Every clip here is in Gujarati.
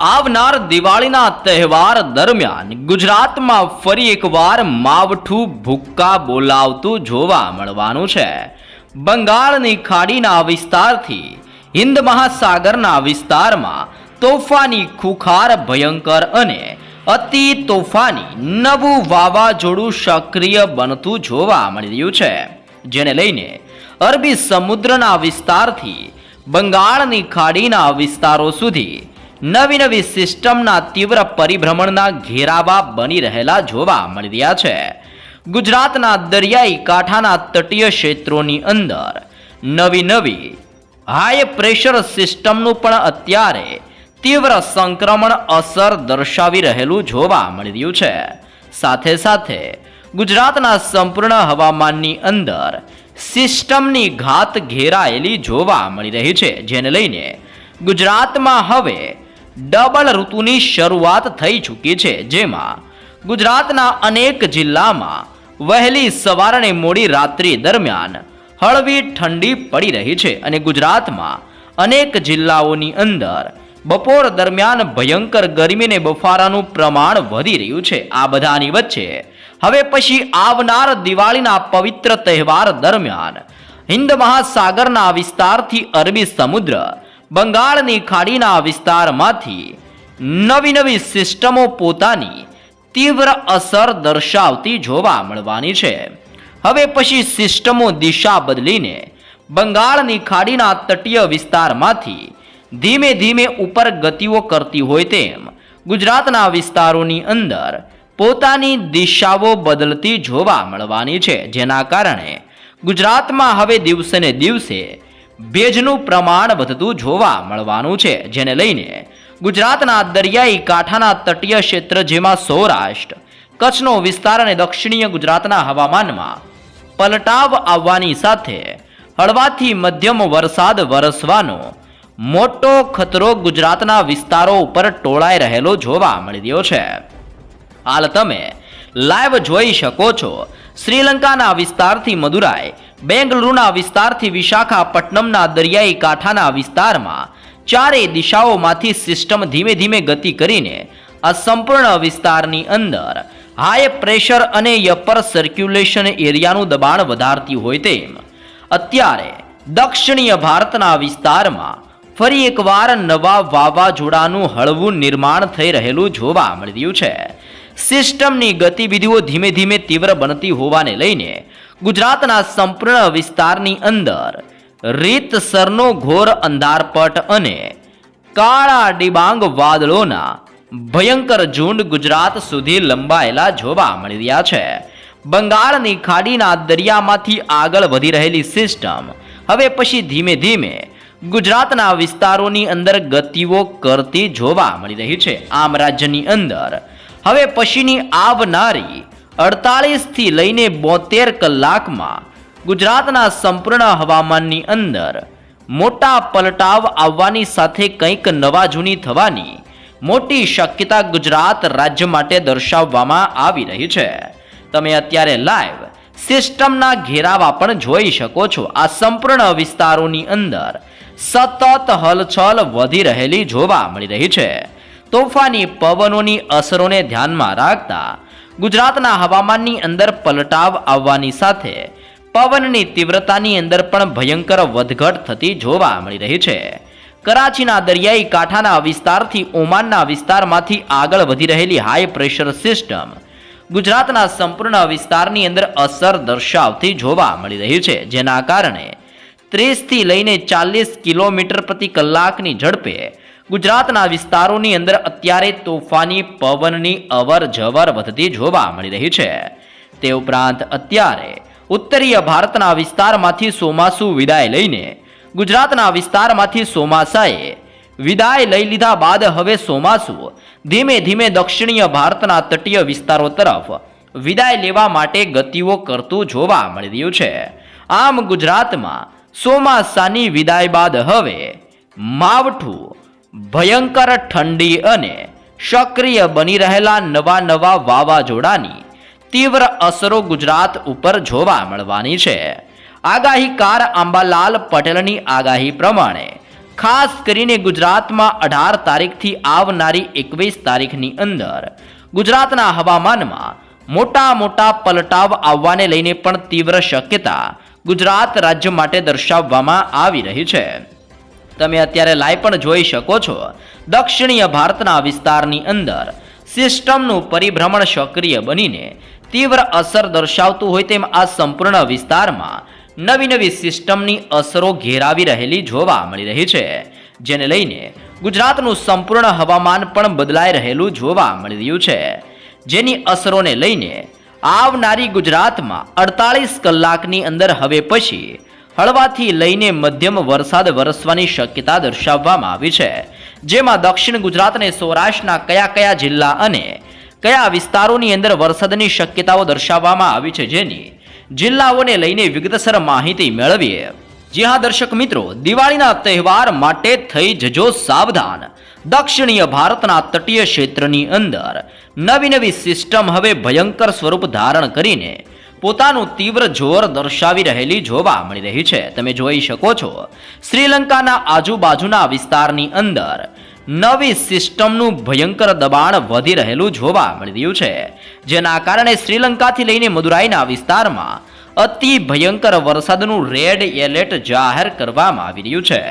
આવનાર દિવાળીના તહેવાર દરમિયાન ગુજરાતમાં ફરી એકવાર માવઠું ભૂક્કા બોલાવતું જોવા મળવાનું છે. બંગાળની ખાડીના વિસ્તારથી હિન્દ મહાસાગરના વિસ્તારમાં તોફાની ખુખાર ભયંકર અને અતિ તોફાની નવું વાવાઝોડું સક્રિય બનતું જોવા મળી રહ્યું છે. જેને લઈને અરબી સમુદ્રના વિસ્તારથી બંગાળની ખાડીના વિસ્તારો સુધી નવી નવી સિસ્ટમના તીવ્ર પરિભ્રમણના ઘેરાવા બની રહેલા જોવા મળી રહ્યા છે. ગુજરાતના દરિયાઈ કાંઠાના તટીય ક્ષેત્રોની અંદર નવી નવી હાઈ પ્રેશર સિસ્ટમનું પણ અત્યારે તીવ્ર સંક્રમણ અસર દર્શાવી રહેલું જોવા મળી રહ્યું છે. સાથે સાથે ગુજરાતના સંપૂર્ણ હવામાનની અંદર સિસ્ટમની ઘાત ઘેરાયેલી જોવા મળી રહી છે, જેને લઈને ગુજરાતમાં હવે ડબલ ઋતુની શરૂઆત થઈ ચૂકી છે, જેમાં ગુજરાતના અનેક જિલ્લામાં વહેલી સવાર અને મોડી રાત્રિ દરમિયાન હળવી ઠંડી પડી રહી છે અને ગુજરાતમાં અનેક જિલ્લાઓની અંદર બપોર દરમિયાન ભયંકર ગરમી અને બફારાનું પ્રમાણ વધી રહ્યું છે. આ બધાની વચ્ચે હવે પછી આવનાર દિવાળીના પવિત્ર તહેવાર દરમિયાન હિન્દ મહાસાગરના વિસ્તારથી અરબી સમુદ્ર બંગાળની ખાડીના વિસ્તારમાંથી નવી નવી સિસ્ટમો પોતાની તીવ્ર અસર દર્શાવતી જોવા મળવાની છે. હવે પછી સિસ્ટમો દિશા બદલીને બંગાળની ખાડીના તટીય વિસ્તારમાંથી ધીમે ધીમે ઉપર ગતિઓ કરતી હોય તેમ ગુજરાતના વિસ્તારોની અંદર પોતાની દિશાઓ બદલતી જોવા મળવાની છે. જેના કારણે ગુજરાતમાં હવે દિવસે ને દિવસે ભેજનું પ્રમાણ વધતું જોવા મળવાનું છે, જેને લઈને ગુજરાતના દરિયાઈ કાંઠાના તટીય ક્ષેત્ર જેમાં સૌરાષ્ટ્ર, કચ્છનો વિસ્તાર અને દક્ષિણીય ગુજરાતના હવામાનમાં પલટાવ આવવાની સાથે હળવાથી મધ્યમ વરસાદ વરસવાનો મોટો ખતરો ગુજરાતના વિસ્તારો ઉપર ટોળાઈ રહેલો જોવા મળી રહ્યો છે. હાલ તમે લાઈવ જોઈ શકો છો. શ્રીલંકાના વિસ્તારથી મદુરાઈ, બેંગલુરુના વિસ્તારથી વિશાખાપટ્ટનમના દરિયાઈ કાંઠાના વિસ્તારમાં ચારેય દિશાઓમાંથી સિસ્ટમ ધીમે ધીમે ગતિ કરીને આ સંપૂર્ણ વિસ્તારની અંદર હાઈ પ્રેશર અને યપર સર્ક્યુલેશન એરિયાનું દબાણ વધારતી હોય તેમ. અત્યારે દક્ષિણીય ભારતના વિસ્તારમાં ફરી એકવાર નવા વાવાઝોડાનું હળવું નિર્માણ થઈ રહેલું જોવા મળી રહ્યું છે. સિસ્ટમની ગતિવિધિઓ ધીમે ધીમે તીવ્ર બનતી હોવાને લઈને ગુજરાતના સંપૂર્ણ વિસ્તારની અંદર રીતસરનો ઘોર અંધારપટ અને કાળા ડિબાંગ વાદળોના ભયંકર ઝુંડ ગુજરાત સુધી લંબાયેલા જોવા મળી રહ્યા છે. બંગાળની ખાડીના દરિયામાંથી આગળ વધી રહેલી સિસ્ટમ હવે પછી ધીમે ધીમે ગુજરાતના વિસ્તારોની અંદર ગતિઓ કરતી જોવા મળી રહી છે. આમ રાજ્યની અંદર હવે પછીની આવનારી અડતાલીસથી લઈને બોતેર કલાકમાં ગુજરાતના સંપૂર્ણ હવામાનની અંદર મોટા પલટાવ આવવાની સાથે કંઈક નવા જૂની થવાની મોટી શક્યતા ગુજરાત રાજ્ય માટે દર્શાવવામાં આવી રહી છે. તમે અત્યારે લાઈવ સિસ્ટમના ઘેરાવા પણ જોઈ શકો છો. આ સંપૂર્ણ વિસ્તારોની અંદર સતત હલચલ વધી રહેલી જોવા મળી રહી છે. તોફાની પવનોની અસરોને ધ્યાનમાં રાખતા ગુજરાતના હવામાનની અંદર પલટાવ આવવાની સાથે પવનની તીવ્રતાની અંદર પણ ભયંકર વધઘટ થતી જોવા મળી રહી છે. કરાચીના દરિયાઈ કાંઠાના વિસ્તારથી ઓમાનના વિસ્તારમાંથી આગળ વધી રહેલી હાઈ પ્રેશર સિસ્ટમ ગુજરાતના સંપૂર્ણ વિસ્તારની અંદર અસર દર્શાવતી જોવા મળી રહી છે, જેના કારણે ત્રીસથી લઈને ચાલીસ કિલોમીટર પ્રતિ કલાકની ઝડપે ગુજરાતના વિસ્તારોની અંદર અત્યારે તોફાની પવનની અવર જવર વધતી જોવા મળી રહી છે. તે ઉપરાંત અત્યારે ઉત્તરીય ભારતના વિસ્તારમાંથી ચોમાસું વિદાય લઈને ગુજરાતના વિસ્તારમાંથી ચોમાસાએ વિદાય લઈ લીધા બાદ હવે ચોમાસું ધીમે ધીમે દક્ષિણીય ભારતના તટીય વિસ્તારો તરફ વિદાય લેવા માટે ગતિઓ કરતું જોવા મળી રહ્યું છે. આમ ગુજરાતમાં ચોમાસાની વિદાય બાદ હવે માવઠું ભયંકર ઠંડી અને સક્રિય બની રહેલા નવા નવા વાવાઝોડાની તીવ્ર અસરો ગુજરાત ઉપર જોવા મળવાની છે. આગાહીકાર આંબાલાલ પટેલની આગાહી પ્રમાણે ખાસ કરીને ગુજરાતમાં અઢાર તારીખથી આવનારી એકવીસ તારીખની અંદર ગુજરાતના હવામાનમાં મોટા મોટા પલટાવ આવવાને લઈને પણ તીવ્ર શક્યતા ગુજરાત રાજ્ય માટે દર્શાવવામાં આવી રહી છે. તમે અત્યારે લાઈવ પણ જોઈ શકો છો. દક્ષિણીય ભારતના વિસ્તારની અંદર સિસ્ટમનું પરિભ્રમણ સક્રિય બનીને તીવ્ર અસર દર્શાવતું હોય તેમ આ સંપૂર્ણ વિસ્તારમાં નવી નવી સિસ્ટમની અસરો ઘેરાવી રહેલી જોવા મળી રહી છે, જેને લઈને ગુજરાતનું સંપૂર્ણ હવામાન પણ બદલાઈ રહેલું જોવા મળી રહ્યું છે. જેની અસરોને લઈને આવનારી ગુજરાતમાં અડતાલીસ કલાકની અંદર હવે પછી હળવાથી લઈને મધ્યમ વરસાદ વરસવાની શક્યતા દર્શાવવામાં આવી છે. જેમાં દક્ષિણ ગુજરાત અને સૌરાષ્ટ્રના કયા કયા જિલ્લા અને કયા વિસ્તારોની અંદર વરસાદની શક્યતાઓ દર્શાવવામાં આવી છે જેની જિલ્લાઓને લઈને વિગતસર માહિતી મેળવીએ. જી હા, દર્શક મિત્રો, દિવાળીના તહેવાર માટે થઈ જજો સાવધાન. દક્ષિણીય ભારતના તટીય ક્ષેત્રની અંદર નવી નવી સિસ્ટમ હવે ભયંકર સ્વરૂપ ધારણ કરીને પોતાનું તીવ્ર જોર દર્શાવી રહેલી જોવા મળી રહી છે. તમે જોઈ શકો છો, શ્રીલંકાના આજુબાજુના વિસ્તારની અંદર નવી સિસ્ટમનું ભયંકર દબાણ વધી રહેલું જોવા મળી રહ્યું છે. જેના કારણે શ્રીલંકાથી લઈને મદુરાઈના વિસ્તારમાં અતિ ભયંકર વરસાદનું રેડ એલર્ટ જાહેર કરવામાં આવી રહ્યું છે.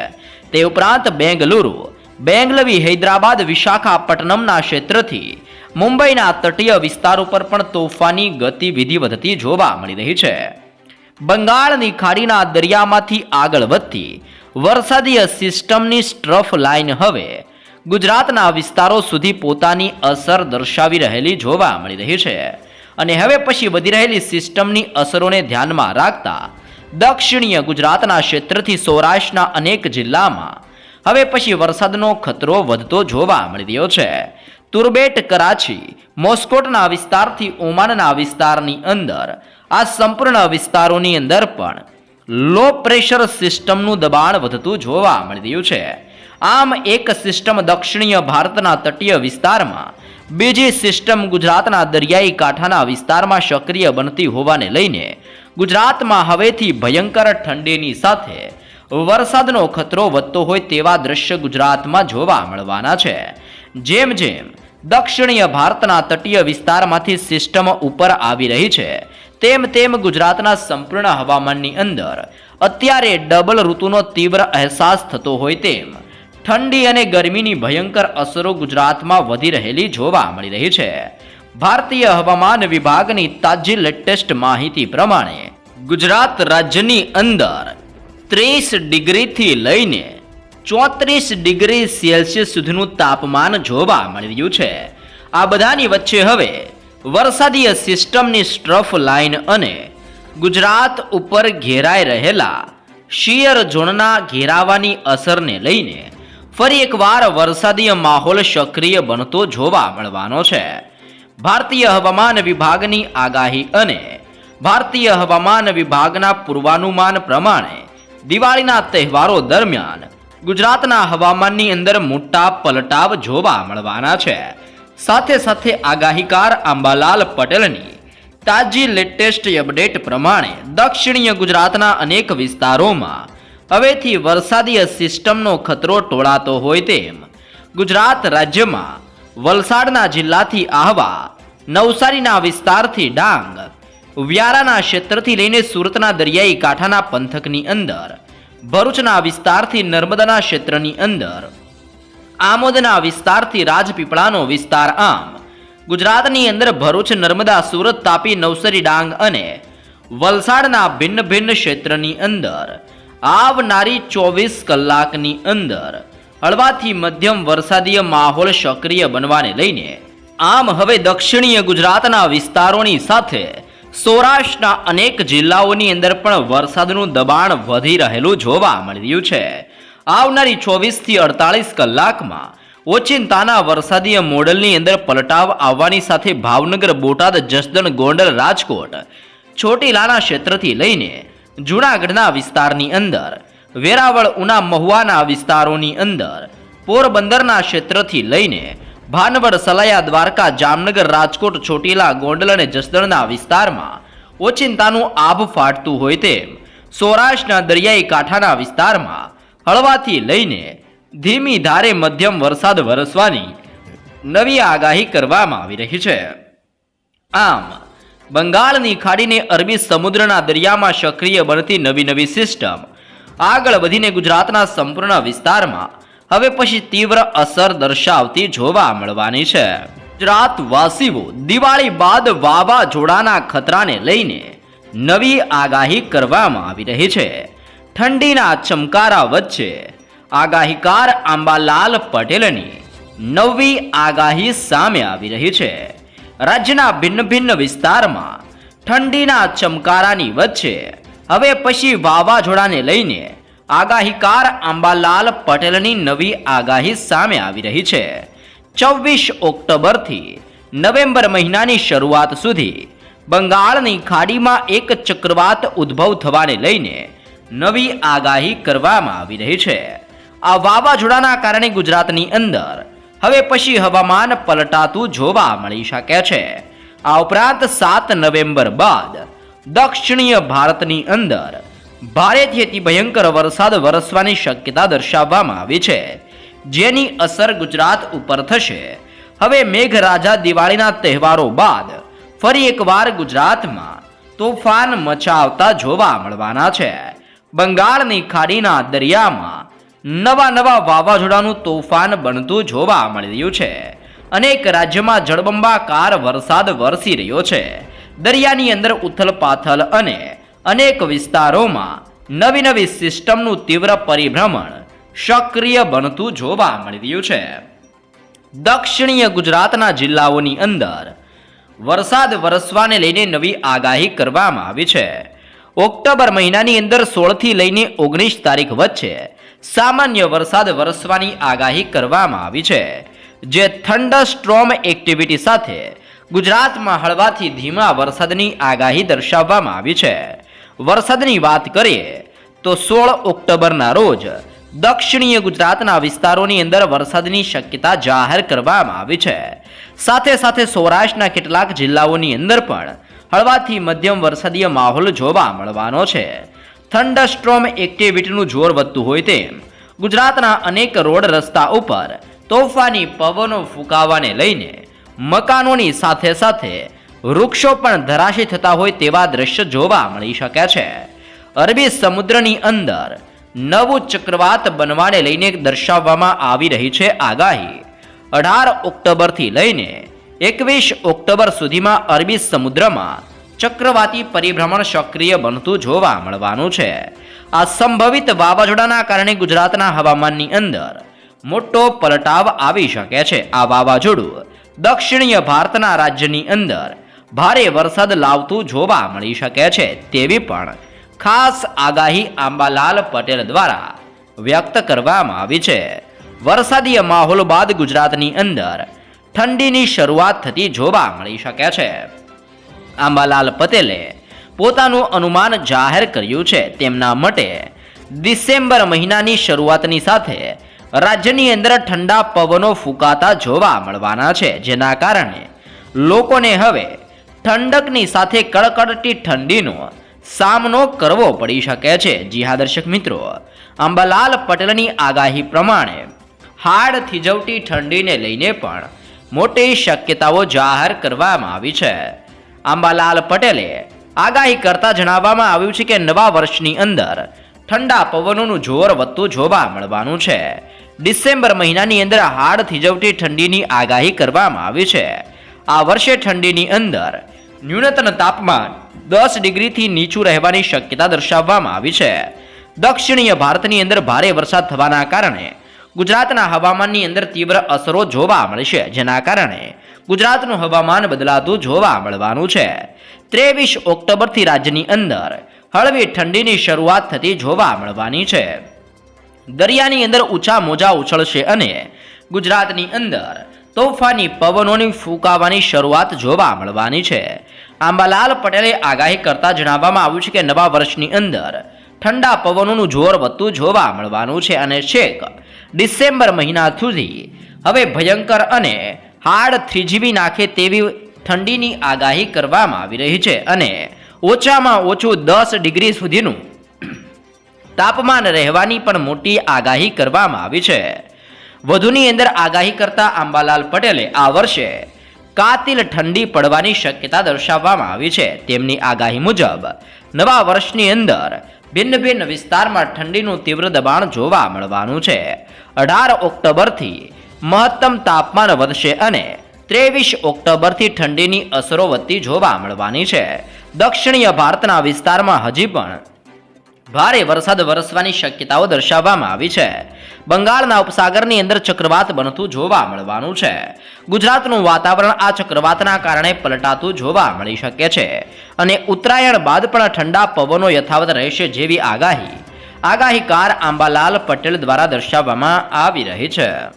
તે ઉપરાંત બેંગલુરુ, બેંગલવી, હૈદરાબાદ, વિશાખાપટ્ટનમના ક્ષેત્રથી મુંબઈના તટીય વિસ્તાર ઉપર પણ તોફાની ગતિવિધિ વધતી જોવા મળી રહી છે. બંગાળની ખાડીના દરિયામાંથી આગળ વધતી વરસાદીય સિસ્ટમની સ્ટ્રફ લાઇન હવે ગુજરાતના વિસ્તારો સુધી પોતાની અસર દર્શાવી રહેલી જોવા મળી રહી છે. અને હવે પછી વધી રહેલી સિસ્ટમની અસરોને ધ્યાનમાં રાખતા દક્ષિણીય ગુજરાતના ક્ષેત્રથી સૌરાષ્ટ્રના અનેક જિલ્લામાં હવે પછી વરસાદનો ખતરો વધતો જોવા મળી રહ્યો છે. તુરબેટ કરાચી, મોસ્કોટના વિસ્તારથી ઓમાનના વિસ્તારની અંદર. આ સંપૂર્ણ વિસ્તારોની અંદર પણ લો પ્રેશર સિસ્ટમનું દબાણ વધતું જોવા મળી રહ્યું છે. આમ એક સિસ્ટમ દક્ષિણીય ભારતના તટીય વિસ્તારમાં, બીજી સિસ્ટમ ગુજરાતના દરિયાઈ કાંઠાના વિસ્તારમાં સક્રિય બનતી હોવાને લઈને ગુજરાતમાં હવેથી ભયંકર ઠંડીની સાથે વરસાદનો ખતરો વધતો હોય તેવા દ્રશ્ય ગુજરાતમાં જોવા મળવાના છે. જેમ જેમ દક્ષિણીય ભારતના તટીય વિસ્તારમાંથી સિસ્ટમ ઉપર આવી રહી છે, તેમ તેમ ગુજરાતના સંપૂર્ણ હવામાનની અંદર અત્યારે ડબલ ઋતુનો તીવ્ર અહેસાસ થતો હોય તેમ ઠંડી અને ગરમીની ભયંકર અસરો ગુજરાતમાં વધી રહેલી જોવા મળી રહી છે. ભારતીય હવામાન વિભાગની તાજી લેટેસ્ટ માહિતી પ્રમાણે ગુજરાત રાજ્યની અંદર ત્રીસ ડિગ્રીથી લઈને ચોત્રીસ ડિગ્રી સેલ્સિયસ સુધીનું તાપમાન જોવા મળી રહ્યું છે. આ બધાની વચ્ચે હવે વરસાદીય સિસ્ટમની સ્ટ્રફ લાઇન અને ગુજરાત ઉપર ઘેરાઈ રહેલા શિયર ઝોનના ઘેરાવાની અસરને લઈને ફરી એકવાર વરસાદીય માહોલ સક્રિય બનતો જોવા મળવાનો છે. ભારતીય હવામાન વિભાગની આગાહી અને ભારતીય હવામાન વિભાગના પૂર્વાનુમાન પ્રમાણે દિવાળીના તહેવારો દરમિયાન ગુજરાતના હવામાનની અંદર મોટા પલટાવ જોવા મળવાના છે. સાથે સાથે આગાહીકાર આંબાલાલ પટેલની તાજી લેટેસ્ટ અપડેટ પ્રમાણે દક્ષિણીય ગુજરાતના અનેક વિસ્તારોમાં હવેથી વરસાદીય સિસ્ટમનો ખતરો ટોળાતો હોય તેમ ગુજરાત રાજ્યમાં વલસાડના જિલ્લાથી આહવા નવસારીના વિસ્તારથી ડાંગ, વ્યારાના ક્ષેત્રથી લઈને સુરતના દરિયાઈ કાંઠાના પંથકની અંદર ભરૂચના વિસ્તારથી નર્મદાના ક્ષેત્રની અંદર. આમોદના વિસ્તારથી રાજપીપળાનો વિસ્તાર આમ. ગુજરાતની અંદર ભરૂચ, નર્મદા, સુરત, તાપી, નવસરી, ડાંગ અને વલસાડના ભિન્ન ભિન્ન ક્ષેત્રની અંદર. આવનારી ચોવીસ કલાકની અંદર હળવાથી મધ્યમ વરસાદીય માહોલ સક્રિય બનવાને લઈને, આમ હવે દક્ષિણીય ગુજરાતના વિસ્તારોની સાથે સૌરાષ્ટ્રના અનેક જિલ્લાઓની અંદર પણ વરસાદનું દબાણ વધી રહેલું જોવા મળી રહ્યું છે. આવનારી ચોવીસથી અડતાલીસ કલાકમાં ઓચિંતાના વરસાદીય મોડલની અંદર પલટાવ આવવાની સાથે ભાવનગર, બોટાદ, જસદણ, ગોંડલ, રાજકોટ, ચોટીલાના ક્ષેત્રથી લઈને જૂનાગઢના વિસ્તારની અંદર, વેરાવળ, ઉના મહુવાના વિસ્તારોની અંદર, પોરબંદરના ક્ષેત્રથી લઈને ભાનવડ, સલાયા, દ્વારકા, જામનગર, રાજકોટ, ચોટીલા, ગોંડલ અને જસદણના વિસ્તારમાં ઓચિંતાનું આભ ફાટતું હોય તેમ સૌરાષ્ટ્રના દરિયાઈ કાંઠાના વિસ્તારમાં હળવાથી લઈને ધીમી ધારે મધ્યમ વરસાદ વરસવાની નવી આગાહી કરવામાં આવી રહી છે. આમ, બંગાળની ખાડીને અરબી સમુદ્રના દરિયામાં સક્રિય બનતી નવી નવી સિસ્ટમ આગળ વધીને ગુજરાતના સંપૂર્ણ વિસ્તારમાં હવે પછી તીવ્ર અસર દર્શાવતી જોવા મળવાની છે. ગુજરાત વાસીઓ દિવાળી બાદ વાવાઝોડાના ખતરાને લઈને નવી આગાહી કરવામાં આવી રહી છે. ઠંડીના ચમકારા વચ્ચે આગાહીકાર આંબાલાલ પટેલની નવી આગાહી સામે આવી રહી છે. રાજ્યના ભિન્ન ભિન્ન વિસ્તારમાં ઠંડીના ચમકારાની વચ્ચે હવે પછી વાવાઝોડાને લઈને આગાહીકાર આંબાલાલ પટેલની નવી આગાહી સામે આવી રહી છે. છવ્વીસ ઓક્ટોબરથી નવેમ્બર મહિનાની શરૂઆત સુધી બંગાળની ખાડીમાં એક ચક્રવાત ઉદ્ભવ થવાને લઈને નવી આગાહી કરવામાં આવી રહી છે. આ વાવાઝોડાના કારણે ગુજરાતની અંદર હવે પછી હવામાન પલટાતું જોવા મળી શકે છે. આ ઉપરાંત સાત નવેમ્બર બાદ દક્ષિણીય ભારતની અંદર ભારેથી અતિ ભયંકર વરસાદ વરસવાની શક્યતા દર્શાવવામાં આવી છે. જેની અસર ગુજરાત ઉપર થશે. હવે મેઘરાજા દિવાળીના તહેવારો બાદ ફરી એકવાર ગુજરાતમાં તોફાન મચાવતા જોવા મળવાના છે. બંગાળની ખાડીના દરિયામાં નવા નવા વાવાઝોડાનું તોફાન બનતું જોવા મળી રહ્યું છે. અનેક રાજ્યમાં જળબંબાકાર વરસાદ વરસી રહ્યો છે. દરિયાની અંદર ઉથલ પાથલ અને અનેક વિસ્તારોમાં નવી નવી સિસ્ટમનું તીવ્ર પરિભ્રમણ સક્રિય બનતું જોવા મળી રહ્યું છે. દક્ષિણીય ગુજરાતના જિલ્લાઓની અંદર વરસાદ વરસવાને લઈને નવી આગાહી કરવામાં આવી છે. ઓક્ટોબર મહિનાની અંદર સોળથી લઈને ઓગણીસ તારીખ વચ્ચે સામાન્ય વરસાદ વરસવાની આગાહી કરવામાં આવી છે, જે થંડર સ્ટ્રોમ એક્ટિવિટી સાથે ગુજરાતમાં હળવાથી ધીમા વરસાદની આગાહી દર્શાવવામાં આવી છે. વરસાદની વાત કરીએ તો સોળ ઓક્ટોબરના રોજ દક્ષિણીય ગુજરાતના વિસ્તારોની અંદર વરસાદની શક્યતા જાહેર કરવામાં આવી છે. સાથે સાથે સૌરાષ્ટ્રના કેટલાક જિલ્લાઓની અંદર પણ હળવાથી મધ્યમ વરસાદીય માહોલ જોવા મળવાનો છે. થંડરસ્ટ્રોમ એક્ટિવિટીનું જોર વધતું હોય તેમ ગુજરાતના અનેક રોડ રસ્તા ઉપર તોફાની પવનો ફૂંકાવાને લઈને મકાનોની સાથે સાથે વૃક્ષો પણ ધરાશી થતા હોય તેવા દ્રશ્ય જોવા મળી શકે છે. અરબી સમુદ્રની અંદર નવું ચક્રવાત બનવાને લઈને દર્શાવવામાં આવી રહી છે આગાહી. અઢાર ઓક્ટોબરથી લઈને એકવીસ ઓક્ટોબર સુધીમાં અરબી સમુદ્રમાં ચક્રવાતી પરિભ્રમણ સક્રિય બનતું જોવા મળવાનું છે. આ સંભવિત વાવાઝોડાના કારણે ગુજરાતના હવામાનની અંદર મોટો પલટાવ આવી શકે છે. આ વાવાઝોડું દક્ષિણીય ભારતના રાજ્યની અંદર ભારે વરસાદ લાવતું જોવા મળી શકે છે તેવી પણ ખાસ આગાહી આંબાલાલ પટેલ દ્વારા વ્યક્ત કરવામાં આવી છે. વરસાદીય માહોલ બાદ ગુજરાતની અંદર ઠંડીની શરૂઆત થતી જોવા મળી શકે છે. આંબાલાલ પટેલે પોતાનું અનુમાન જાહેર કર્યું છે તેમના મતે ડિસેમ્બર મહિનાની શરૂઆતની સાથે રાજ્યની અંદર ઠંડા પવનો ફૂંકાતા જોવા મળવાના છે, જેના કારણે લોકોને હવે ઠંડકની સાથે કડકડતી ઠંડીનો સામનો કરવો પડી શકે છે. જી દર્શક મિત્રો, અંબાલાલ પટેલની આગાહી પ્રમાણે હાડ થીજવતી ઠંડીને લઈને પણ મોટી શક્યતાઓ જાહેર કરવામાં આવી છે. આંબાલાલ પટેલે આગાહી કરતા જણાવવામાં આવ્યું છે કે નવા વર્ષની અંદર ઠંડા પવનોનું જોર વધતું જોવા મળવાનું છે. ડિસેમ્બર મહિનાની અંદર હાડ થીજવતી ઠંડીની આગાહી કરવામાં આવી છે. આ વર્ષે ઠંડીની અંદર ન્યૂનતમ તાપમાન દસ ડિગ્રીથી નીચું રહેવાની શક્યતા દર્શાવવામાં આવી છે. દક્ષિણીય ભારતની અંદર ભારે વરસાદ થવાના કારણે ગુજરાતના હવામાનની અંદર તીવ્ર અસરો જોવા મળશે જેના કારણે ગુજરાતનું હવામાન બદલાતું જોવા મળવાનું છે. ત્રેવીસ ઓક્ટોબરથી રાજ્યની અંદર હળવી ઠંડીની શરૂઆત થતી જોવા મળવાની છે. દરિયાની અંદર ઊંચા મોજા ઉછળશે અને ગુજરાતની અંદર તોફાની પવનોની ફૂંકાવાની શરૂઆત જોવા મળવાની છે. આંબાલાલ પટેલે આગાહી કરતા જણાવવામાં આવ્યું છે કે નવા વર્ષની અંદર ઠંડા પવનોનું જોર વધતું જોવા મળવાનું છે અને છેક ડિસેમ્બર મહિના સુધી હવે ભયંકર અને હાડ થ્રીજીવી નાખે તેવી ઠંડીની આગાહી કરવામાં આવી રહી છે અને ઓછામાં ઓછું દસ ડિગ્રી સુધીનું તાપમાન રહેવાની પણ મોટી આગાહી કરવામાં આવી છે. વધુની અંદર આગાહી કરતા આંબાલાલ પટેલે આ વર્ષે કાતિલ ઠંડી પડવાની શક્યતા દર્શાવવામાં આવી છે. તેમની આગાહી મુજબ, નવા વર્ષની અંદર ભિન્ન ભિન્ન વિસ્તારમાં ઠંડીનું તીવ્ર દબાણ જોવા મળવાનું છે. અઢાર ઓક્ટોબરથી મહત્તમ તાપમાન વધશે અને ત્રેવીસ ઓક્ટોબરથી ઠંડીની અસરો વધતી જોવા મળવાની છે. દક્ષિણીય ભારતના વિસ્તારમાં હજી પણ ભારે વરસાદ વરસવાની શક્યતાઓ દર્શાવવામાં આવી છે. બંગાળના ઉપસાગરની અંદર ચક્રવાત બનતું જોવા મળવાનું છે. ગુજરાતનું વાતાવરણ આ ચક્રવાતના કારણે પલટાતું જોવા મળી શકે છે. અને ઉત્તરાયણ બાદ પણ ઠંડા પવનો યથાવત રહેશે જેવી આગાહી. આગાહીકાર આંબાલાલ પટેલ દ્વારા દર્શાવવામાં આવી રહી છે.